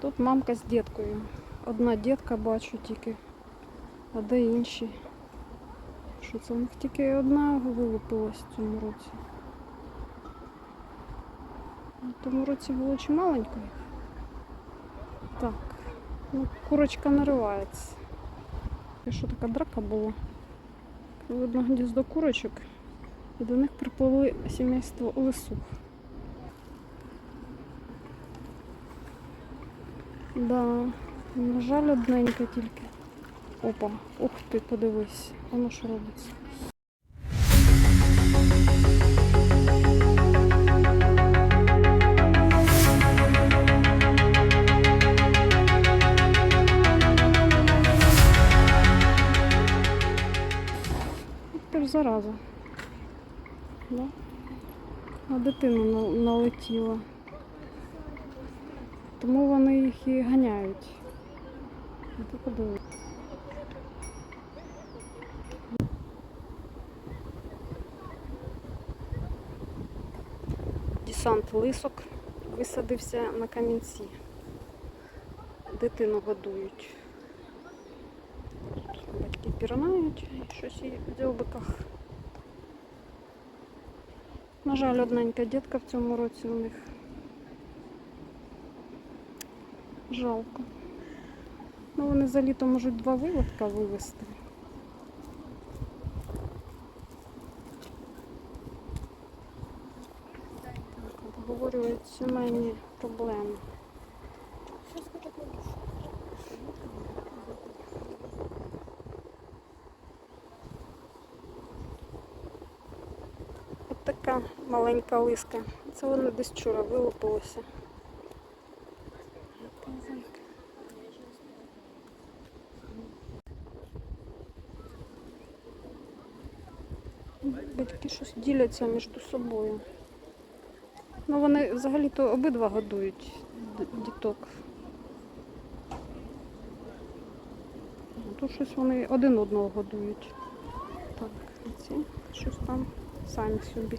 тут мамка з діткою. Одна дітка бачу тільки, а де інші? Що це у них тільки одна вилупилась в цьому році. В тому році було чималенько їх. Так, ну, курочка наривається. І що така драка була? Видно гніздо курочок. І до них припливли сімейство лисух. Да, на жаль, одненька тільки. Опа, ух ти, подивись, воно що робиться. Ж зараза. Да? На дитину на- налетіла. Тому вони їх і ганяють. Ну. Десант лисок висадився на камінці. Дитину годують. Батьки пірнають і щось їй в дзьобиках. На жаль, одненька дітка в цьому році у них. Жалко. Ну, вони за літо можуть два виводка вивезти. Обговорюють сімейні проблеми. От така маленька лиска. Це вона десь вчора вилупилася. Батьки щось діляться між собою. Ну вони взагалі-то обидва годують діток. Тут щось вони один одного годують. Так, ці щось там самі собі.